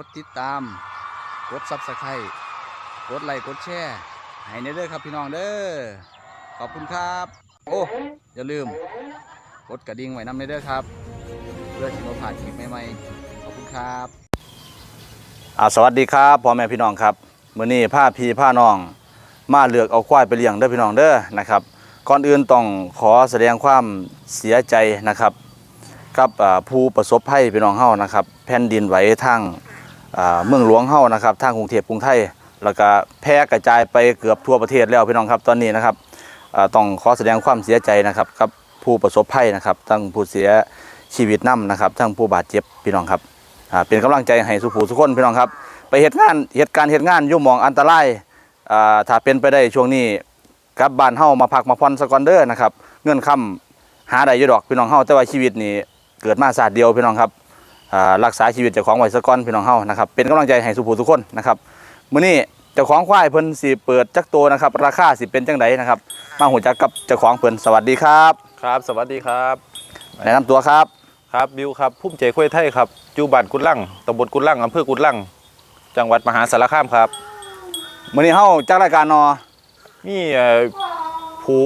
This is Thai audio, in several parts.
กดติดตาม กดซับสไครต์กดไลค์กดแชร์ให้ในเด้อครับพี่น้องเด้อขอบคุณครับ โอ้อย่าลืม กดกระดิ่งไว้นำในเด้อครับ เพื่อที่เราผ่านคลิปใหม่ๆขอบคุณครับอ่าสวัสดีครับพ่อแม่พี่น้องครับมื้อนี้ผ้าพีผ้าน้อง มาเลือกเอาควายไปเลี้ยงเด้อพี่น้องเด้อนะครับก่อนอื่นต้องขอแสดงความเสียใจนะครับ กับผู้ประสบภัยพี่น้องเฮานะครับ แผ่นดินไหวทาง เมืองหลวงเฮานะครับทางกรุงเทพกรุงไทย แล้วก็แพร่กระจายไปเกือบทั่วประเทศแล้วพี่น้องครับตอนนี้นะครับต้องขอแสดงความเสียใจนะครับกับผู้ประสบภัยนะครับทั้งผู้เสียชีวิตนํนะครับทั้งผู้บาดเจ็บพี่น้องครับเป็นกำลังใจให้สุภูสุคนพี่น้องครับ ไปเหตุงานเหตุการณ์เหตุงานยุ่หมองอันตรายถ้าเป็นไปได้ช่วงนี้กลับบ้านเฮามาพักมาผ่อนสกอนเดอร์นะครับเงื่อนคำหาได้ยดอกพี่น้องเฮาแต่ว่าชีวิตนี่เกิดมาศาสตร์เดียวพี่น้องครับ รักษาชีวิตเจ้าของไว้ซะก่อนพี่น้องเฮานะครับเป็นกำลังใจให้สุภูทุกคนนะครับมื้อนี้เจ้าของควายเพิ่นสิเปิดจักโตวนะครับราคาสิเป็นจังไดนะครับมาหูจักกับเจ้าของเพิ่นสวัสดีครับครับสวัสดีครับแนะนำตัวครับครับบิวครับพุ่มเจคุยไทยครับอยู่บ้านกุดลั่งตำบลกุดลั่งอำเภอกุดลั่งจังหวัดมหาสารคามครับมื้อนี้เฮาจักรายการนอมีเอ่อผู้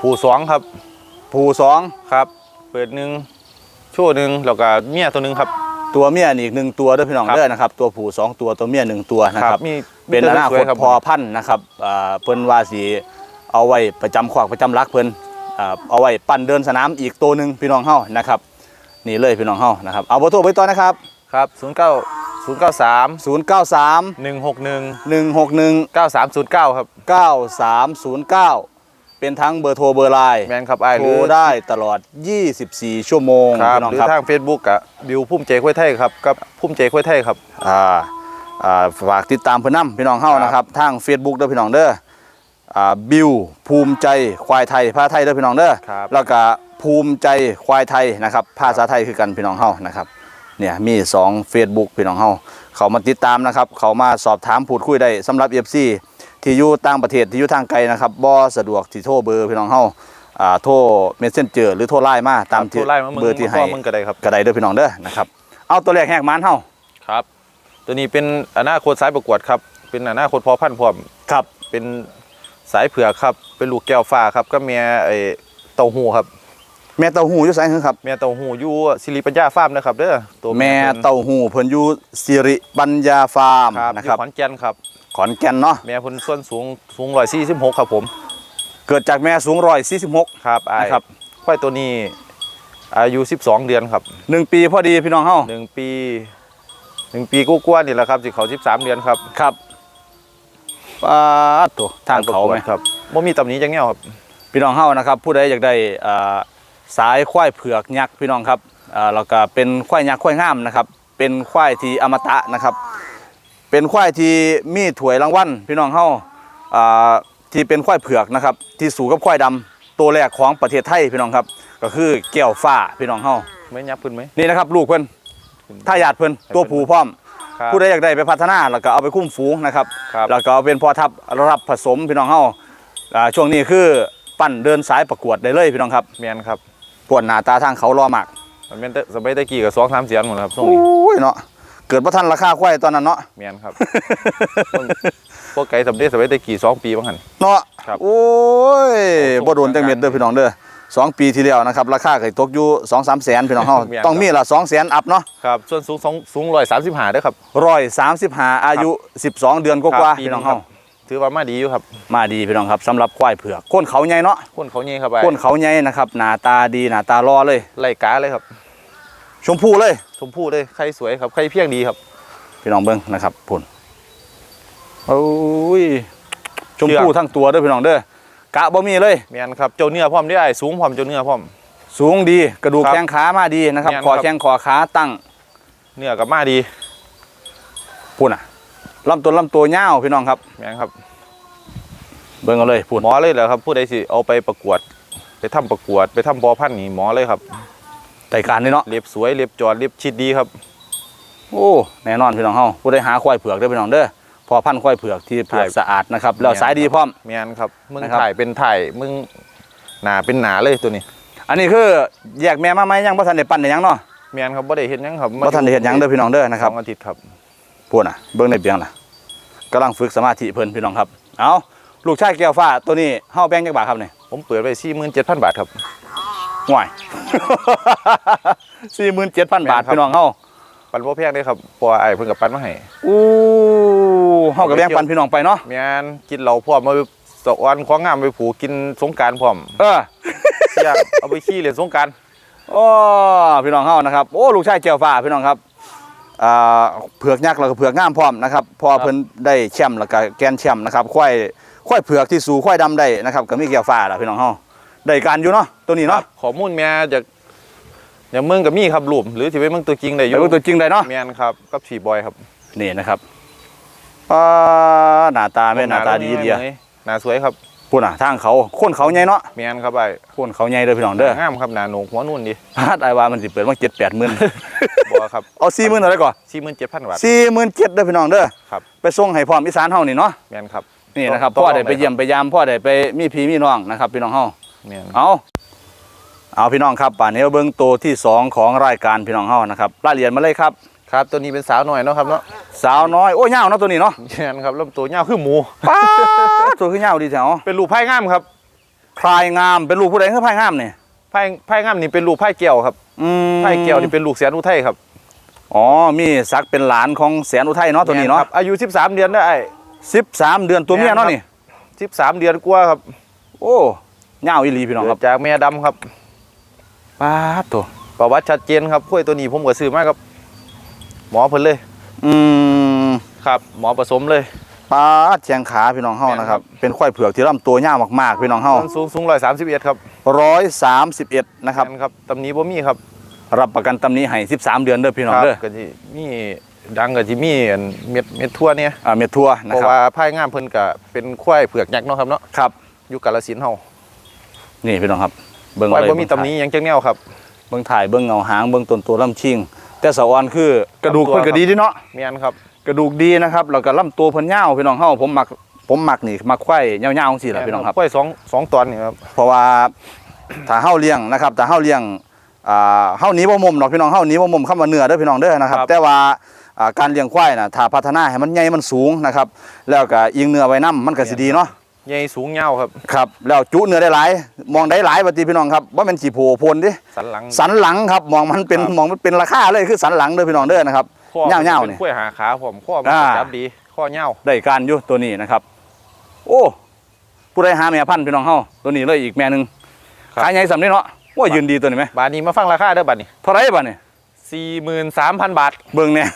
ผู้สองครับผู้สองครับ เปิดหนึ่ง โชว์หนึ่งแล้วก็เมียตัวหนึ่งครับ ตัวเมียนี่อีกหนึ่งตัวเด้อพี่น้องครับเด้อนะครับ ตัวผู้สองตัวตัวเมียหนึ่งตัวนะครับมีเป็นอนาคสวยตๆรับ พอพันธุ์นะครับอ่าเพิ่นว่าสิเอาไว้ประจำขวากประจำรักเพิ่นอ่าเอาไว้ปั่นเดินสนามอีกตัวหนึ่งพี่น้องเฮานะครับนี่เลยพี่น้องเฮานะครับเอาเบอร์โทรไปต่อนะครับ ครับศูนย์เก้าศูนย์เก้าสาม093 หนึ่งหกหนึ่ง161 เก้าสามศูนย์เก้าครับ 9309 เป็นทั้งเบอร์โทรเบอร์ไลน์แมนครับไอ้ายโทหรรือได้ตลอด 24 ชั่วโมงครับพี่น้องหรือครับ ทาง Facebook กับบิวพุ่มเจคุยไทยครับกับพุ่มเจคุยไทยครับ อ่าอ่าฝากติดตามเพื่อนำพี่น้องเฮาครับนะครับทาง Facebook เด้อพี่น้องเด้ออ่าบิวภูมิใจควายไทยผ้าไทยเด้อพี่น้องเด้อครับ แล้วก็ภูมิใจควายไทยนะครับภาษาไทยคือกันพี่น้องเฮานะครับเนี่ยมี 2 Facebook พี่น้องเฮาเขามาติดตามนะครับ เขามาสอบถามพูดคุยได้สำหรับ FC ที่อยู่ต่างประเทศที่อยู่ทางไกลนะครับบ่สะดวกที่โทรเบอร์พี่น้องเฮาอ่าโทร Messenger หรือโทรไลน์มาตามที่โทรไล่มามึงเบอร์ที่ให้มึงก็ได้ครับกระไดเด้อพี่น้องเด้อนะครับเอาตัวแรกแหกมันเฮาครับ ตัวนี้เป็นอนาคตสายประกวดครับ เป็นอนาคตพอพันธุ์พร้อมครับเป็นสายเผือกครับ เป็นลูกแก้วฟ้าครับก็เมียไอ้เต้าหู้ครับ แม่เต้าหู้อยู่ไสคือครับเมียเต้าหู้อยู่สิริปัญญาฟาร์มนะครับเด้อตัวแม่พิ่นเต้าหู้เพิ่นอยู่สิริปัญญาฟาร์มครับนะอครัยู่บขอนแก่นครับ ขอนแก่นเนาะแม่เพิ่นส่วนสูงสูง146ครับผม เกิดจากแม่สูง146ครับอ้ายนะครับควายตัวนี้อายุ12เดือนครับหนึ่งปีพอดีพี่น้องเฮาหนึ่งปีหนึ่งปีกู้กว่าๆนี่แหละครับสิเขา13เดือนครับครับปาดตัวทางเขาไหมประกวดครับบ่มีตำหนิจังแนวครับพี่น้องเฮานะครับ ผู้ใดอยากได้อ่าสายควายเผือกยักษ์พี่น้องครับอ่าแล้วก็เป็นควายยักษ์ควายงามนะครับ เป็นควายที่อมตะนะครับ เป็นควายที่มีถ้วยรางวัลพี่น้องเฮาอ่าที่เป็นควายเผือกนะครับ ที่สูงกับควายดำตัวแรกของประเทศไทยพี่น้องครับ ก็คือแก้วฟ้าพี่น้องเฮาไม่ยับขึ้นไหม นี่นะครับลูกเพิ่นถ้าญาติเพิ่นตัวผู้พร้อม ครับ ผู้ใดอยากได้ไปพัฒนาแล้วก็เอาไปคุ้มฝูงนะครับ ครับ แล้วก็เอาเป็นพ่อทัพรับผสมพี่น้องเฮาอ่าช่วงนี้คือปั้นเดินสายประกวดได้เลยพี่น้องครับแมนครับปวดหน้าตาทางเขารอมากมันเป็นแต่สมัยตะกี้กับสองสามเสียนหมดครับช่วงโอ้นี้ยเนาะ เกิดพระท่านราคาควายตอนนั้นเนาะแมนครับ พวกไก่สำเร็จสมัยตะกี้สองปีบ้างหัน เนาะครับโอ้ยบ่โดนจังเม็ดเด้อพี่น้องเด้อสองปีที่แล้วนะครับราคาก็ตกอยู่สองสามแสนพี่น้องเฮาแม่นครับ ต้องมีละสองแสนอัพเนาะครับส่วนสูงสองสูงร้อยสามสิบห้าด้วยครับร้อยสามสิบห้าอายุสิบสองเดือนกว่าๆปีพี่น้องครัเฮาถือว่ามาดีอยู่ครับมาดีพี่น้องครับสำหรับควายเผือกก้นเขาใหญ่เนาะ คนเขาเงี้ยครับไอ้ก้นเขาใหญ่นะครับหน้าตาดีหน้าตารอเลย ไล่กาเลยครับ ชมพูเลย ชมพู่เลยไข่สวยครับไข่เพียงดีครับ พี่น้องเบิ้งนะครับพุ่นโอ้ยชมพู่ทั้งตัวเด้อพี่น้องเด้อกะบ่มีเลยแมนครับเจ้าเนื้อพร้อมได้ไอ้สูงพร้อมเจ้าเนื้อพร้อม สูงดีกระดูกครับแข้งขามาดีนะครับแม่นคอครับแข้งคอขาตั้ง เนื้อกับมาดีพุ่นอะลำตัวลำตัวยาวพี่น้องครับแมนครับ เบิ่งเอาเลยพุ่นหมอเลยเหรอครับผู้ใดสิเอาไปประกวด ไปทำประกวด ไปทำพอพันธุ์นี่หมอเลยครับ ไต่การนี่เนาะเล็บสวยเล็บจอดเล็บชิดดีครับ โอ้แน่นอนพี่น้องเฮาผู้ใดหาควายเผือกเด้อพี่น้องเด้อพอพันธุ์ควายเผือกที่เผือกใช่สะอาดนะครับแล้วแม่นสายดีพร้อมแมนครับมึงนะครับถ่ายเป็นถ่ายมึงหนาเป็นหนาเลยตัวนี้ อันนี้คือแยกแม่มาไหมยังบ่ทันได้ปั้นได้หยังเนาะแมนครับบ่ได้เห็นยังครับบ่ทันได้เฮ็ดหยังเด้อพี่น้องเด้อนะครับสองอาทิตย์ครับพูดน่ะเบิ่งในเบียงน่ะกำลังฝึกสมาธิเพิ่นพี่น้องครับ เอาลูกชายแก้วฟ้าตัวนี้เฮาแบ่งจักบาทครับนี่ผมเปิดไปสี่หมื่นเจ็ดพันบาทครับ ห่วย47,000บาทแม่นครับพี่น้องเฮาปันพ่อแพงได้ครับเพอไอ้ายเพิ่งกับปันมาให้อู้เฮาก็แบ่งปันพี่น้องไปเนาะแมนกินเหล้าพร้อมมาสะออนของงามไปผูกกินสงกรารพร้อม เออเสี่ยงเอาไปขี้เล่นสงกรารโอ้พี่น้องเฮานะครับโอ้ลูกชายแก้วฟ้าพี่น้องครับอ่าเผือกยักษ์แล้วก็เผือกงามพร้อมนะครับพอเพิ่นได้แชมป์แล้วก็แกนแชมป์นะครับควายควายเผือกที่สู่ควายดำได้นะครับก็มีแก้วฟ้าล่ะพี่น้องเฮา ได้การอยู่เนาะตัวนี้เนาะข้อมูลแม่จากอย่างเมืองกับมีครับรูปหรือที่เป็นเมืองตัวจริงได้อไปยู่ดูตัวจริงได้เนาะแมนครับกับสีบอยครับนี่นะครับอ่าหน้าตาแม่หน้าตาดีเดียวหน้าสวยครับพูดน่ะทางเขาโคนเขาใหญ่เนาะแมนครับไอ้โคนเขาใหญ่เด้อพี่น้องเด้องามครับหน้าโหนกหัวนุ่นดิพาดไอ้ว่ามันสิเปิดมา7 8หมื่นบัวครับเอา4หมื่นอะไรก่อนสี่หมื่นเจ็ดพันบาท4หมื่นเจ็ดเด้อพี่น้องเด้อครับไปส่งให้พร้อมอีสานเฮานี่เนาะแมนครับนี่นะครับต้องพ่อได้ต้องไปเยี่ยมไปยามพ่อได้ไปมีพี่มีน้องนะครับพี่น้องเฮาแมน เอาเอาพี่น้องครับป่านนี้เบิ่งตัวที่สองของรายการพี่น้องเฮานะครับรายละเอียดมาเลยครับครับตัวนี้เป็นสาวหน่อยเนาะครับเนาะสาวน้อยโอ้ยาวเนาะตัวนี้เนาะแมนครับลำตัวยาวคือหมูป้าดตัวคือยาวดีแถวเป็นลูกไผ่งามครับพลายงามเป็นลูกผู้ใดคือพลายงามนี่ไผ่ไผ่งามนี่เป็นลูกไผ่เกี่ยวครับอืมไผ่เกี่ยวนี่เป็นลูกแสนอุทัยครับอ๋อมีศักดิ์เป็นหลานของแสนอุทัยเนาะตัวนี้เนาะแม่ครับอายุ 13 เดือนได้ไอ้สิบสามเดือนตัวเมียเนาะแม่นครับนี่13 เดือนกว่าครับ โอ้ เงาวอีหลีพี่น้องครับเกิดจากแม่ดำครับป้าดตัว ประวัติชัดเจนครับข้วยตัวนี้ผมก็ซื้อมาครับ หมอเพิ่นเลยอืมครับ หมอผสมเลย ป้าดแจงขาพี่น้องเฮานะครับ เป็นควายเผือกที่ลำตัวยาวมากๆพี่น้องเฮาส่วนสูงสูง131ครับร้อยสามสิบเอ็ดนะครับ แม่นครับตำหนี้บ่มีครับรับประกันตำหนี้ให้สิบสามเดือนเด้อพี่น้องครัเด้อก็สิมีดังก็สิมีอันเม็ดเม็ดทั่วเนี่ยอ่าเม็ดทัวนะเพราะครับว่าพายงามเพิ่นก็เป็นควายเผือกยักษ์เนาะครับเนาะครับอยู่กาฬสินธุ์เฮา นี่พี่น้องครับ เบิ่งควายเลยบ่มีตำหนี้หยังจังแนวครับเบิ่งถ่ายเบิ่งเงาหางเบิ่งต้นตัวลำชิง แต่สะออนคือกระดูกลำตัวเพิ่นก็ดีเดิเนาะแม่นครับ กระดูกดีนะครับแล้วก็ลำตัวเพิ่นยาวพี่น้องเฮาผมมักผมมักนี่มักควายยาวๆจังซี่ล่ะพี่น้องครับควายสองสองตอนนี่ครับเพราะว่าถ้าเฮาเลี้ยงนะครับถ้าเฮาเลี้ยงอ่าเฮาหนีบ่มุมดอกพี่น้องเฮาหนีบ่มุมคำว่าเนื้อเด้อพี่น้องเด้อนะครับ แต่ว่าอ่าการเลี้ยงควายน่ะถ้าพัฒนาให้มันใหญ่มันสูงนะครับ แล้วก็ยิงเนื้อไว้นํมันก็สิดีเนาะ ใหญ่สูงยาวครับ ครับ แล้วจุเนื้อได้หลาย มองได้หลายบัดนี้พี่น้องครับบ่แม่นสิโผล่พลดิสันหลัง สันหลังครับ มองมันเป็นครับมองมันเป็นราคาเลยคือสันหลังเด้อพี่น้องเด้อนะครับข้อเงาๆป็นี่กล้วยหาขาผมข้อมันอ่าจับดี ข้อเงาได้การอยู่ตัวนี้นะครับ โอ้ผู้ใดหาแม่พันธุ์พี่น้องเฮาตัวนี้เลยอีกแม่หนึงขายใหญ่สำนี้เนาะว่ายืนดีตัวนี้ไหมบาทนี้มาฟังราคาเด้อบัดนี้เท่าไหรบ้านี่สี่หมื่นสามพันบาท เบิ่งเนี่ย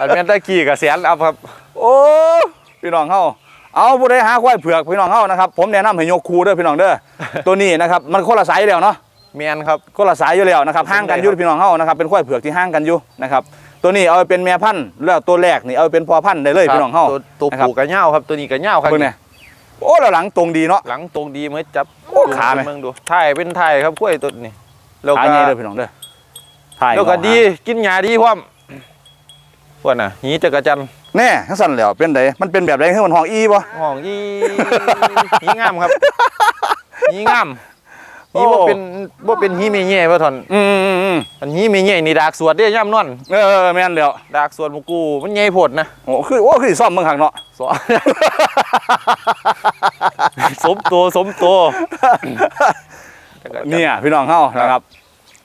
อันแม่นตะกี้กับแสนอัพครับ โอ้พี่น้องเฮาเอาผู้ใดหาควายเผือกพี่น้องเฮานะครับผมแนะนำให้ยกคูเด้อพี่น้องเด้อตัวนี้นะครับมันคนละสายอยู่แล้วเนาะแมนครับคนละสายอยู่แล้วนะครับเป็นห่างกันอยู่ได้ครับพี่น้องเฮานะครับเป็นควายเผือกที่ห่างกันอยู่นะครับตัวนี้เอาไปเป็นแม่พันธุ์แล้วตัวแรกนี่เอาไปเป็นพ่อพันธุ์ได้เลยพี่น้องเฮาตัวตัวนะครับผูกกับเงาครับตัวนี้กับเงาครับเบิ่งเนี่ยโอ้แล้วหลังตรงดีเนาะหลังตรงดีเหมือนจับโอ้ขาไหมเมืองดูถ่ายเป็นถ่ายครับกล้วยตัวนี้แล้วขาก็ใหญ่เด้อพี่น้องเด้อถ่ายแล้วก็เงาหาดีกินหญ้าดีพร้อม พวกน่ะหีจักรจันทร์แน่ทั้งสั่นแล้วเป็นไดมันเป็นแบบใดคือมันห้องอีบ่ห้องอีหีงามครับหีงามโอ้หีบ่เป็นบ่เป็นหีเมแย่บ่ท่อนอืมอืมอืมอันหีเมแย่นี่ดากสวดเด้ย่ำนอนเออแม่นแล้วดากสวดหมูกูมันใหญ่โพดนะโอ้คือโอ้คือสิซ่อมเมืองข้างเนาะสอนสมตัวสมตัวเนี่ยพี่น้องเฮานะครับ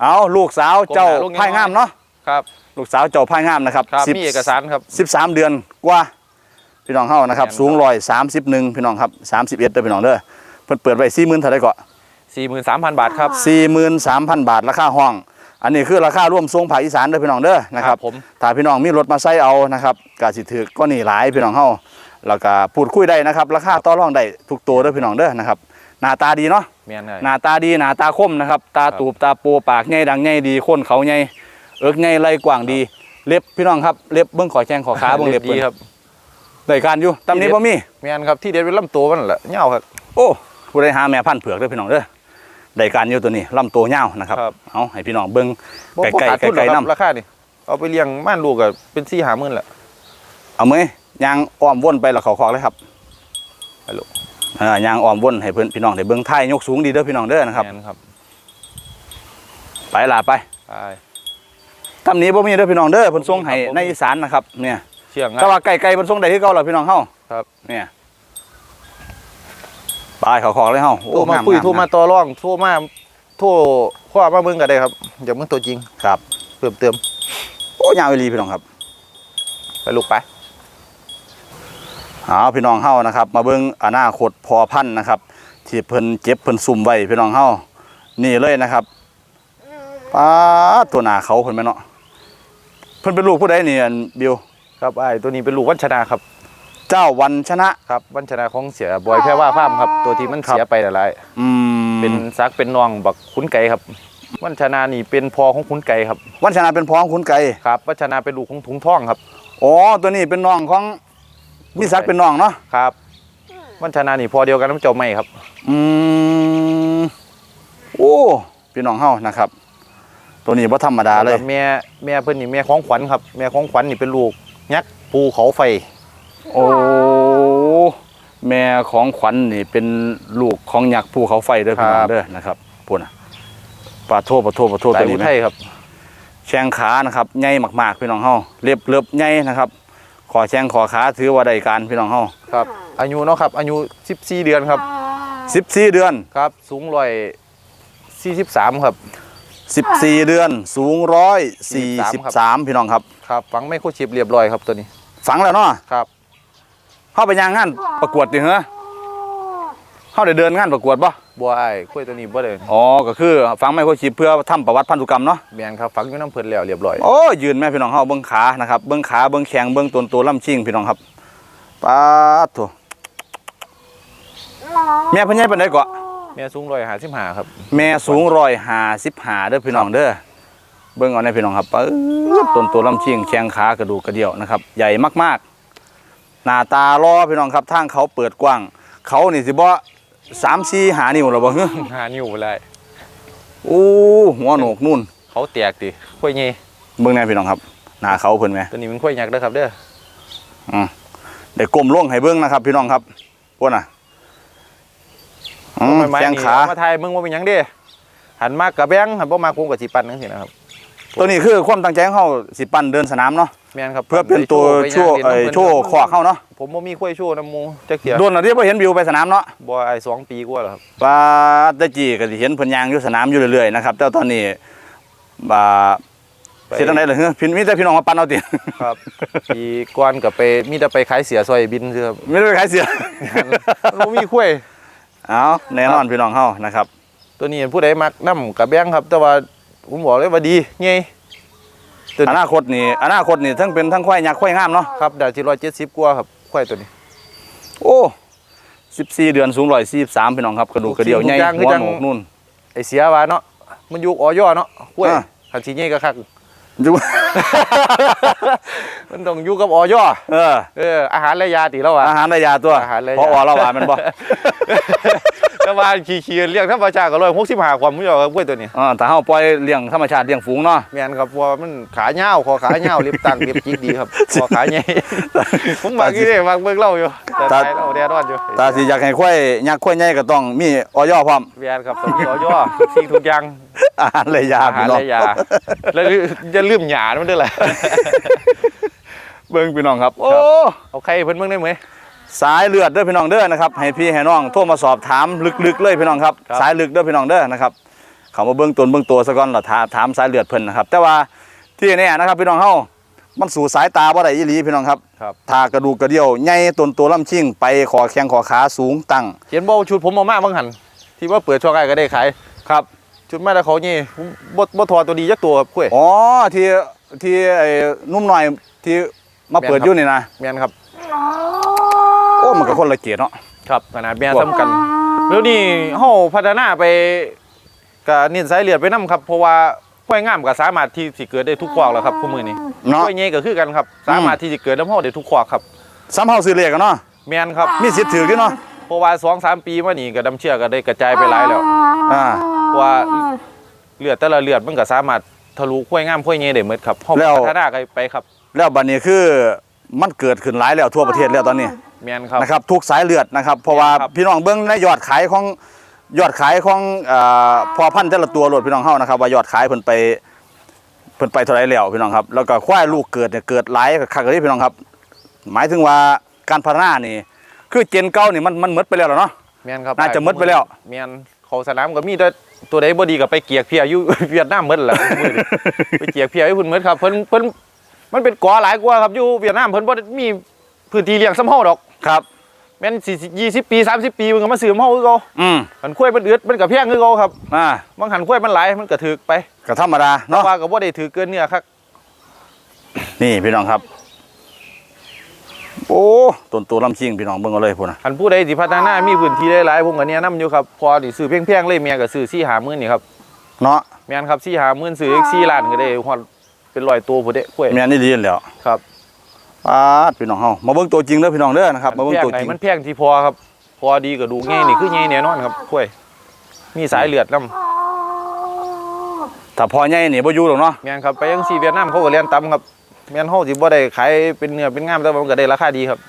เอาลูกสาวเจ้าลูกน้อยพายงามเนาะครับ ลูกสาวเจ้าพายงามนะครับครับสิบมีเอกสารครับ สิบสามเดือนกว่าพี่น้องเฮานะครับ แม่นครับ สูงร้อยสามสิบหนึ่งพี่น้องครับสามสิบเอ็ดเด้อพี่น้องเด้อเพิ่นเปิดไว้สี่หมื่นเท่าไหร่ก็43,000 บาทครับสี่หมื่นสามพันบาทราคาห้อง อันนี้คือราคาร่วมทรงภาคอีสานเด้อพี่น้องเด้อนะครับ ผม ถ้าพี่น้องมีรถมาใช้เอานะครับก็สิถือก็นี่หลายพี่น้องเฮาแล้วก็พูดคุยได้นะครับราคาต่อรองได้ทุกตัวเด้อพี่น้องเด้อนะครับหน้าตาดีเนาะแม่นไงหน้าตาดีหน้าตาคมนะครับตาตูบตาโปปากใหญ่ดังใหญ่ดีค้นเขาใหญ่ เอิกใหญ่ไหล่กว้างดี เล็บพี่น้องครับเล็บเบิ่งขอแข้งขอขาเบิ่งเล็บดีเพิ่นครับได้การอยู่ตำนี้บ่มีแม่นครับที่เด็ดเป็นลำตัวมันนั่นแหละเหงาครับ โอ้ผู้ใดหาแม่พันธุ์เผือกเด้อพี่น้องเด้อได้การอยู่ตัวนี้ลำตัวยาวนะครับครับ เอาให้พี่น้องเบิ่งบ่ไก่บ่ขาดทุนหรไก่อกครับน้ำราคานี่เอาไปเลี้ยงม่านลูกก็เป็นสี่หาหมื่นแหละ เอามือยางอ้อมวนไปแล้วเขาคอกเลยครับไปลูก เออยางอ้อมวนให้เพื่อนพี่น้องได้เบิ่งท้ายยกสูงดีเด้อพี่น้องเด้อนะครับแม่นครับไปล่ะไป ไป ตำนี้บ่มีเด้อพี่น้องเด้อเพิ่นส่งให้ครับผมในอีสานนะครับ เนี่ยเชื่องง่าแต่ยว่าไก่ๆเพิ่นส่งได้คือเก่าล่ะพี่น้องเฮาครับ เนี่ยไปเขาคอกเลยเฮาโอ้โทรมางคุยงโทรมาต่อรองโทรมาโทรข้อมาเบิ่งก็ได้ครับอย่าเบิ่งตัวจริงครับเพิ่มเติมโอ้ยาวอีหลีพี่น้องครับ ไปลูกไปเอาพี่น้องเฮานะครับ มาเบิ่งอนาคตพอพันธุ์นะครับ ที่เพิ่นเจ็บเพิ่นซุ่มไว้พี่น้องเฮานี่เลยนะครับป้าดตัวหน้าเขาเพิ่นแม่นเนาะเพิ่นเป็นลูกผู้ใดนี่อันบิวครับไอ้ตัวนี้เป็นลูกวัญชนาครับ เจ้าวันชนะครับวัญชนาของเสียบอยแพร่ว่าฟาร์มครับ ตัวที่มันครับเสียไปหลายอืมๆเป็นซักเป็นน้องบักขุนไก่ครับวัญชนานี่เป็นพอของขุนไก่ครับวันชนะเป็นพ้องขุนไก่ครับวัญชนาเป็นลูกของถุงท่องครับอ๋อตัวนี้เป็นน้องของมิสักเป็นน้องเนาะครับวัญชนานี่พอเดียวกันน้ำเจ้าไม่ครับ อืมโอ้พี่น้องเฮานะครับ ตัวนี้บ่ธรรมดาเลยแล้วก็แม่แม่เพิ่นนี่แม่ของขวัญครับ แม่ของขวัญนี่เป็นลูกยักษ์ภูเขาไฟ โอ้แม่ของขวัญนี่เป็นลูกของยักษ์ภูเขาไฟเด้อพี่น้องเด้อนะครับพูดนะปาโทปาโทปาโทสาตัยวอุนี้ไหมทัยครับแข้งขานะครับใหญ่มากๆพี่น้องเฮาเรียบเรียบใหญ่นะครับขอแข้งขอขาถือว่าได้การพี่น้องเฮาครับ อายุเนาะครับ อายุ14 เดือนครับ 14 เดือนครับ สูงร้อย43 ครับ 14 เดือน สูง143พี่น้องครับ ครับฝังไม่โครชิปเรียบร้อยครับตัวนี้ ฝังแล้วเนาะครับเข้าไปยางงานประกวดดิเหรอเข้าได้เดินงานประกวดปะบัวไอ้ายคุยตัวนี้บ่ได้อ๋อก็คือฝังไมโครชิปเพื่อทำประวัติพันธุกรรมเนาะแม่นครับฝังอยู่น้ำเพิ่นแล้วเรียบร้อยโอ้ยืนแม่พี่น้องเฮาเบิ้งขานะครับเบิ้งขาเบิ้งแขงเบิ้งตนตัวลำชิงพี่น้องครับปาดโถแม่เพิ่นใหญ่ปานใดเกาะ แม่สูง155ครับแม่สูงร้อยห้าสิบห้าเด้อพี่น้องเด้อเบิ้งเอาในพี่น้องครับปื๊ดต้นตัวลำชิงแข้งขากระดูกกระเดี่ยวนะครับ ใหญ่มากๆ หน้าตาล้อพี่น้องครับทางเขาเปิดกว้าง เขานี่สิบ่สามสี่หานิ้วหรอบ่เฮ้หานิ้วบ่ได้โอ้หัวโหนกนู่น เขาแตกติคุยใหญ่เบิ่งแน่พี่น้องครับ หน้าเขาเพิ่นแหมตัวนี้มันคุยยักษ์เด้อครับเด้ออือได้ก้มลงให้เบิ่งนะครับ พี่น้องครับพวกน่ะ อืมไม้แข้งนี่ขาเอามาถ่ายมึงว่าเป็นหยังเด้หันมากกะแบงหันบ่มาคงกับสิปันจังซี่นะครับตัวนี้คือความตั้งใจของเฮาสิปั่นเดินสนามเนาะแม่นครับเพื่อเป็นตัวไปชั่วย่างเอ้ยเล่นน้ำพิ่นโชว์ขวากเฮาเนาะผมบ่มีคุยโชว์น้ำหมูจักเที่ยโดนแล้วที่บ่เห็นวิวไปสนามเนาะบ่ไอ้สองปีกว่าแล้วครับว่าแตะจี้ก็สิเห็นเพิ่นย่างอยู่สนามอยู่เรื่อยๆนะครับแต่ตอนนี้บ่าไปเสิจังได๋ล่ะเฮ้อพี่มีแต่พี่น้องมาปั่นเอาติครับปีก่อนก็ไปมีแต่ไปขายเสียซอยบินซื่อครับไม่ได้ไปขายเสียมันบ่มีคุย เอาแน่นอนพี่น้องเฮานะครับ ตัวนี้ผู้ใดมักน้ำกับแบงครับ แต่ว่าผมบอกเลยว่าดีไงตัวอนี้นาคตนี่อนาคตนี่ทั้งเป็นทั้งควายยักษ์ควายงามเนาะครับดาวที่ร้อยเจ็ดสิบกว่าครับควายตัวนี้ โอ้14เดือนสูง143พี่น้องครับกระดูกกระเดี่ยวใหญ่ทุกอย่างคือหัวจังโหนกนู่นไอเสียว่าเนาะมันอยู่ออย่อเนาะควายอ่าขันสีเงี้ยก็คัก อยู่ มันต้องอยู่กับออย่อเออ เอออาหารและยาตีแล้วว่ะอาหารระยาตัวอาหารระยะ พออเราว่าแมันบ่ แต่ว่าขี่ขี่เรียกธรรมชาติก็ร้อยหกสิบห้าความมุ่งกับกล้วยตัวนี้อ่าถ้าเฮาปล่อยเลี้ยงธรรมชาติเลี้ยงฝูงเนาะแม่นครับเพราะว่ามันขาเงาวคอขาเงาวเล็บตั้งเล็บจิกดีครับคอขาใหญ่ผมบางทีเนี่ยบางเบิ่งเล่าอยู่แต่ตาตายเล่าแดดร้อนอยู่ถ้าสิอยากให้ควายยักษ์ควายใหญ่ก็ต้องมีออยพร้อมแม่นครับต้องมีออย่อสิ่งทุกอย่างอาหารระยาอาหารพี่น้องและยาแล้วจะลืมหยามันด้วยแหละเบิ่งพี่น้องครับโอ้เอาใครเพิ่นเบิ่งได้ไหม สายเลือดเด้อพี่น้องเด้อนะครับให้พี่ให้น้องโทรมาสอบถามลึกๆเลยพี่น้องครับครับสายลึกเด้อพี่น้องเด้อนะครับเขามาเบิ่งตนเบิ่งตัวซะก่อนแล้วถามถามสายเลือดเพิ่นนะครับแต่ว่าที่แน่นะครับพี่น้องเฮามันสู่สายตาบ่ได้อีหลีพี่น้องครับครับถ้ากระดูกกระเดี่ยวใหญ่ตนตัวลำชิ่งไปขอแข้งขอขาสูงตั้งเขียนบ่ชุดผมเอามาบางหันที่ว่าเปิดช่องไอ้ก็ได้ขายครับชุดมาแต่เขานี่บ่บ่ทอตัวดีจักตัวครับกล้วยอ๋อที่ที่ไอ้นุ่มหน่อยที่มาเปิดอยู่นี่นะแม่นครับโอ้ มันก็คนละเกียรติเนาะครับขนาดแม่ซ้ำกันแล้วนี่เฮาพัฒนาไปก็เน้นสายเลือดไปนํครับ เพราะว่าห้วยงามก็สามารถที่สิเกิดได้ทุกคอกแล้วครับผู้มือนี้เนาะห้วยใหญ่ก็คือกันครับ สามารถที่สิเกิดน้ำเฮาได้ทุกคอกครับซ้ำเฮาซื้อเลขกันเนาะแม่นครับมีสิทธิ์ถือที่เนาะเพราะว่า2 3ปีมานี่ก็ดํเชื่อก็ได้กระจายไปหลายแล้วอ่าเพราะว่าเลือดแต่ละเลือดมันก็สามารถทะลุห้วยงามห้วยใหญ่ได้หมดครับเฮาแล้วพัฒนากันไปครับ แล้วบัดนี้คือมันเกิดขึ้นหลายแล้วทั่วประเทศแล้วตอนนี้ แม่นครับนะครับทุกสายเลือดนะครับเพราะว่าครับพี่น้องเบิ้งในยอดขายของยอดขายของเอ่อพอพันธุ์แต่ละตัวโหลดพี่น้องเฮานะครับ ว่ายอดขายเพิ่นไปเพิ่นไปเท่าไหรแล้วพี่น้องครับ แล้วก็ควายลูกเกิดเนี่ยเกิดหลายคักเลยพี่น้องครับ หมายถึงว่าการพัฒนานี่ คือเจนเก่านี่มันมันหมดไปแล้วล่ะเนาะแม่นครับน่าจะหมดไปแล้วแม่นเขาสนามก็มีแต่ตัวใดบ่ดีก็ไปเกียกเพียอยู่เวียดนามหมดแหละมื้อนี้ไปเกียกเพียอยู่เพิ่นหมดครับเพิ่นเพิ่นมันเป็นก่อหลายกว่าครับอยู่เวียดนามเพิ่นบ่ได้มี พื้นที่เลี้ยงซ้ำเฮาดอกครับแม่น40 20ปี30ปีมันก็มาซื้อเฮาคือเก่าอืมมันคุ้ยมันอึดมันก็แพงคือเก่าครับอ่าบางหันคุ้ยมันหลายมันก็ถึกไปก็ธรรมดาแต่เนาะว่าก็บ่ได้ถือเกินเนื้อครับนี่พี่น้องครับ โอ้ต้นตัวลำชิงพี่น้องเบิ่งเอาเลยพุ่นน่ะคันผู้ใดสิพัฒนามีพื้นที่หลายๆผมก็แนะนำอยู่ครับพอสิซื้อแพงๆเลยแม่ก็ซื้อ4 5หมื่นนี่ครับเนาะแม่นครับ4 5หมื่นซื้ออีก4ล้านก็ได้ฮอดเป็นร้อยตัวพุ่นเด้กล้วยแม่นนี่ดีแล้วครับ ปาดพี่น้องเฮามาเบิ่งตัวจริงเด้อพี่น้องเด้อนะครับมาเบิ่งตัวจริงมันแพงที่พอครับ พอดีก็ดูง่ายนี่คือง่ายแน่นอนครับกล้วยมีสายเลือดนํถ้าพอใหญ่นี่บ่อยู่หรอกเนาะแม่นครับไปยังซีเวียดนามเขาก็เรียนต่ำครับแม่นเฮาสิบ่ได้ขายเป็นเนื้อเป็นงามแต่ว่ามันก็ได้ราคาดีครับ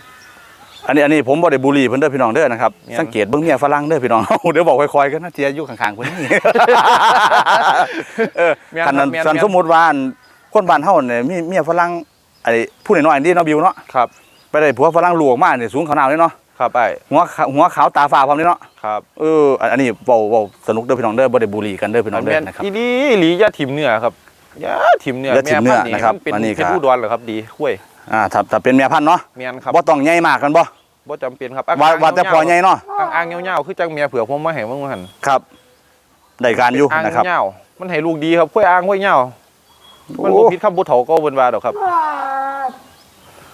อันนี้อันนี้ผมบ่ได้บุหรี่เพิ่นเด้อพี่น้องเด้อนะครับแม่นสังเกตเบิ่งเมียฝรั่งเด้อพี่น้องเดี๋ยวบอกค่อยๆกันนะเทียอยู่ข้างๆเพิ่นนี่เออแม่นคันครันั้บนแม่นคันแม่นสมมุติว่าอันคนบ้านเฮาเนี่ยมีเมียฝรั่ง ไอ้ผู้น้อยๆนี่เนาะบิวเนาะครับไปได้ผัวฝรั่งลวกมาเนี่ยสูงขนาดนี้เนาะครับไอ้หัวขาวหัวขาวตาฟ้าพร้อมนี่เนาะครับเอออันอันนี้เว้าเว้าสนุกเด้อพี่น้องเด้อบ่ได้บุหรี่กันเด้อพี่น้องเด้แม่อนนะครับอีหลีอีหลีอย่าถิ่มเนื้อครับอย่าถิ่มเนื้ออย่าถิ่มเนื้อแพัธุ์นะครับมัเป็นอันนี้เพชรครับอุดรเหรอครับดีกล้วยอ่าถ้าถ้าเป็นเมียพันธุ์เนาะแม่นครับบ่ต้องใหญ่มากกันบ่บ่จำเป็นครับว่าว่าแต่พอใหญ่เนาะอ่างอ่างๆยาวๆคือจังเมียเผือกผมมาให้เบิ่งว่าหั่นครับได้การอยู่อ่างนะครับยาวๆมันให้ลูกดีครับกล้วยอ่างกล้วยยาว มันบ่โอ้ผิดคำบ่เฒ่าก็เพิ่นว่าดอกครับ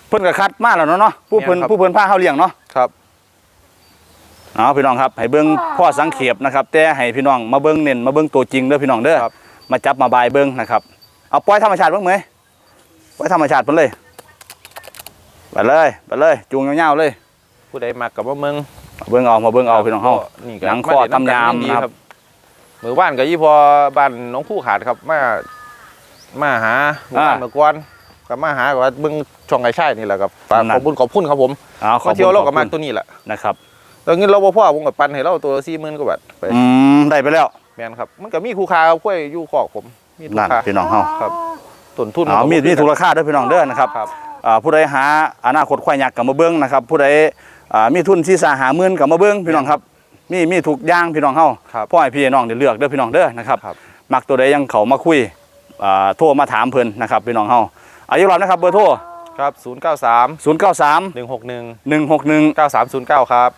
เพิ่นก็คัดมาแล้วเนาะเนาะผู้เพิ่นแม่นครับผู้เพิ่นพาเฮาเลี้ยงเนาะครับเอาพี่น้องครับให้เบิ้งพ่อสังเขปนะครับ แต่ให้พี่น้องมาเบิ้งเน้นมาเบิ้งตัวจริงเด้อพี่น้องเด้อครับมาจับมาบายเบิ้งนะครับเอาปล่อยธรรมชาติเบิ้งไหมปล่อยธรรมชาติไปเลยไปเลยไปเลยจูงยาวๆเลย ผู้ใดมักกับว่าเมืองเบิ้งเอามาเบิ้งเอาพี่น้องเฮานี่ก็หนังข้อมาเด่นตำยามดีนะครับมือบ้านกับยี่พอบ้านน้องผู้ขาดครับมา มาหาหมู่บ้านเมื่อก่อนกับมาหากับว่าเบิ่งช่องไอ้ชายนี่แหละครับฝากนั่น ขอบคุณขอบคุณครับผมเอาขอบมาคุณเที่ยวเราขกัอบบมาคุณตัวนี้แหละนะครับแล้วเงินเราบ่พ่อผมกับปันให้เราตัวสี่หมื่นกว่าบาทไปอืมได้ไปแล้วแม่นครับ มันก็มีคู่ค้าครับค่อยอยู่ขอกผม มีคู่นั่นค้าพี่น้องเฮาครับต้นทุนเอามีดมีถูกราคาเด้อพี่น้องเด้อนะครับ ครับ อ่าผู้ใดหาอนาคตควายยักษ์กับมาเบิ้งนะครับผู้ใดอ่ามีทุนที่สาหาหมื่นกับมาเบิ้งพี่น้องครับมีมีทุกอย่างพี่น้องเฮาครับพ่อให้พี่น้องได้เลือกเด้อพี่น้องเด้อนะครับครับ มักตัวใดยังเขามาคุย อ่าโทรมาถามเพิ่นนะครับพี่น้องเฮาอายุรอบนะครับเบอร์โทรครับ 093 093 161 161 9309 ครับ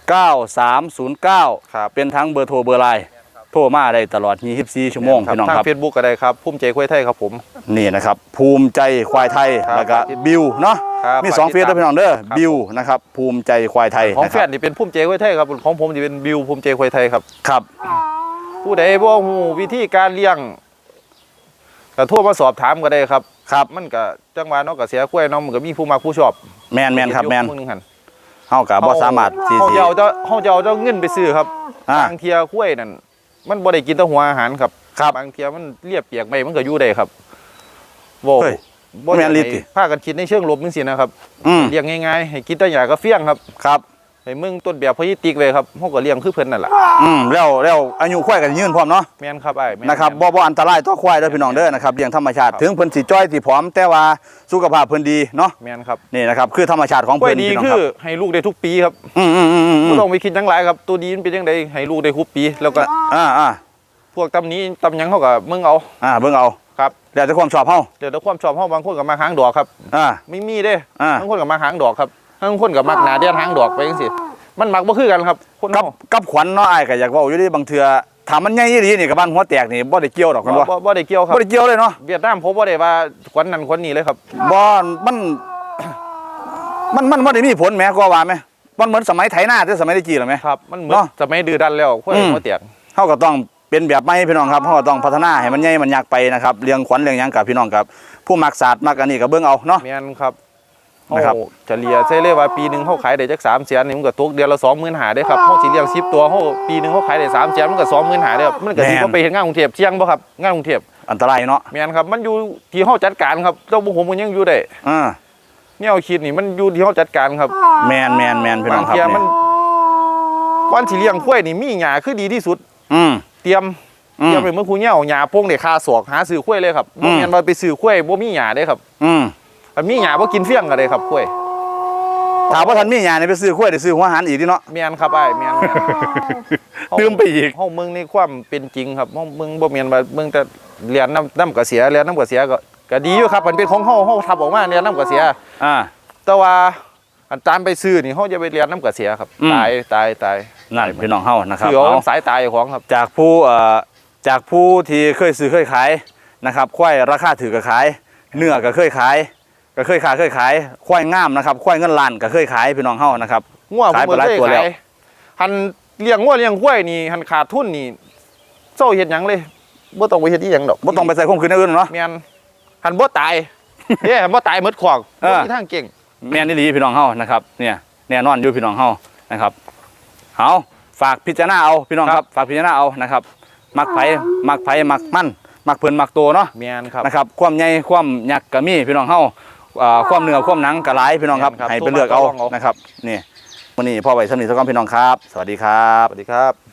9309 ครับ เป็นทั้งเบอร์โทรเบอร์ไลน์โทรมาได้ตลอด 24 ชั่วโมงพี่น้องทางครับเฟซบุ๊กก็ได้ครับพุ่มใจกล้วยไทยครับผม นี่นะครับภูมิใจควายไทยครับแล้วก็บิวเนาะครับมีสองฝากเฟติดซตามด้วยพี่น้องเด้อครับ บิวนะครับภูมิใจควายไทยของนะแฟครับนนี่เป็นพุ่มเจกล้วยไทยครับ ของผมจะเป็นบิวพุ่มเจกล้วยไทยครับ ครับ ผู้ใดบ่ฮู้วิธีการเลี้ยง ก็โทรมาสอบถามก็ได้ครับครับ มันก็จังหวะเนาะก็เสียกล้วยเนาะมันก็มีผู้มักผู้ชอบแมนแมนครับแมนอยู่มื้อหงหั่น เฮากับบ่สามารถที่เฮาสิ จะเอาเจ้าเฮาจะเอาเจ้าเงินไปซื้อครับอ่า บางเทียกล้วยนั่นมันบ่ได้กินแต่หัวอาหารครับครับ บางเทียมันเรียบเปียกไปมันก็อยู่ได้ครับบ่เฮ้ยบ่แม่นลิดติให้พากันคิดในเชิงลบจังซี่นะครับอืมเลี้ยงง่ายๆให้กินแต่หยากระเฟี้ยงครับครับ ให้มึงต้นแบบพยิติกไว้ครับเฮาก็เลี้ยงคือเพิ่นนั่นล่ะอืมแล้วแล้วอายุควายก็ยืนพร้อมเนาะแม่นครับไอ้แม่นะครับบ่บ่อันตรายต่อควายเด้อพี่น้องเด้อนะครับเลี้ยงธรรมชาติครับถึงเพิ่นสิจ้อยสิผอม แต่ว่าสุขภาพเพิ่นดีเนาะแม่นครับนี่นะครับคือธรรมชาติของกล้วยเพิ่นดีพี่น้องคืครัอบให้ลูกได้ทุกปีครับอืมอืมอืมอืมอืไม่มต้องไปคิดจังหลายครับตัวดีมันเป็นจังไดให้ลูกได้ทุกปีแล้วก็อ่าอ่าพวกตำนี้ตำหยังเขาก็มึงเอาอ่าเบิ่งเอาครับแล้วแต่ความชอบเฮาเดี๋ยวแต่ความชอบเฮาบางคนก็มาหางดอกครับอ่าไม่มีเด้อ่าบางคนก็มาหางดอกครับ บางคนก็มักหนาเดียนหางดอกไปจังซี่มันมักบ่คือกันครับคนกับเฮากับขวัญเนาะอ้ายก็อยากเว้าอยู่ดิบางเทื่อถามมันใหญ่ยี่ดีนี่กับบ้านหัวแตกนี่บ่ได้เกี่ยวดอกกันบ่บ่บ่บ่ได้เกี่ยวครับบ่ได้เกี่ยวเลยเนาะเวียดนามผมบ่ได้ว่าควันนั้นควันนี้เลยครับ บ่มัน มันมันบ่ได้มีผลแหมก็ว่าแหมมันเหมือนสมัยไถนาแต่สมัยตะกี้หรอแหม ครับ มันเหมือนเนาะสมัยดื้อดันแล้วค่อยอืม หัวเตียงเฮาก็ต้องเป็นแบบใหม่พี่น้องครับเฮาก็ต้องพัฒนาให้มันใหญ่มันยักษ์ไปนะครับเรื่องขวัญเรื่องหยังกับพี่น้องครับ ผู้มักศาสตร์มักอันนี้ก็เบิ่งเอาเนาะ แม่นครับ นะครับเฮาเฉลี่ยใช่เลยว่าปีหนึงเฮาขายได้จัก3แสนนี่มันก็ตกเดือนละ25,000เด้ครับเฮาสิเลี้ยง10ตัวเฮาปีหนึงเฮาขายได้3แสนมันก็25,000เด้อครับมันก็สิบ่ไปเฮ็ดงานกรุงเทพเที่ยงบ่ครับงานกรุงเทพอันตรายเนาะแม่นครับมันอยู่ที่เฮาจัดการครับเจ้าบุผมมันยังอยู่ได้อ่าแนวคิดนี่มันอยู่ที่เฮาจัดการครับ แมนแมนแมนพี่น้บาองงครับเทียมันเนี่ยก่อนสิเลี้ยงกล้วยนี่มีหญ้าคือดีที่สุด อืมเตรียมอืเตรียมมไปเมื่อคูเหี่ยวหญ้าพงได้ค่าศอกหาซื้อกล้วยเลยครับอืบ่มแม่นว่าไปซื้อกล้วยบ่มีหญ้าเด้ครับ อืม อันมีหญ้าบ่กินเฟี้ยงก็ได้ครับกล้วยถามว่าท่านมีหยานี่ไปซื้อข้วยได้ซื้อหัวหันอีกดิเนาะแม่นครับอ้ายแม่นแม่นลืมไปอีกเฮาเมืองในความเป็นจริงครับเฮาเมืองบ่แม่นว่าเมืองแต่เรียนน้ำน้ำกระเสียเรียนน้ำกระเสียก็ก็ดีอยู่ครับมันเป็นของเฮาเฮาทับออกมาเรียนน้ำกระเสีย อ่า แต่ว่าอันตามไปซื้อนี่เขาจะไปเรียนน้ำกระเสียครับ อืม ตายตายตายนั่นพี่น้องเฮานะครับคือเอาเอาสายตายของครับ จากผู้เอ่อจากผู้ที่เคยซื้อเคยขายนะครับควายราคาถือก็ขาย เนื้อก็เคยขาย ก็เคยขายเคยขายควายงามนะครับควายเงินล้านก็เคยขายพี่น้องเฮานะครับงัวผขายมไปหลายเคยตัวแล้วขายหันเลี้ยงงัวเลี้ยงควายนี่หันขาดทุนนี่เจ้าเฮ็ดหยังเลยบ่ต้องไปเฮ็ดอีหยังดอกบ่ต้องไปใส่ข้มคืนอื่นเนาะ แม่นหันบ่ตายเด้หันบ่ตายหมดขวากเออบ่มีทางเก่ง แม่นอี่ลีพี่น้องเฮานะครับเนี่ยแน่นอนอยู่พี่น้องเฮานะครับเอาฝากพิจารณาเอาพี่น้องครับฝากพิจารณาเอานะครับ มักไผมักไผมักมั่นมักเพิ่นมักโตเนาะแม่นครับ นะครับความใหญ่ความยักษ์ก็มีพี่น้องเฮา อ่าความเนื้อความหนังก็หลายพี่น้องครับครับ ให้ไปเลือกเอาตัวมาตัวรองเอานะครับนี่วันนี้พ่อไว้สำนีสักก้อนพี่น้องครับ สวัสดีครับ สวัสดีครับ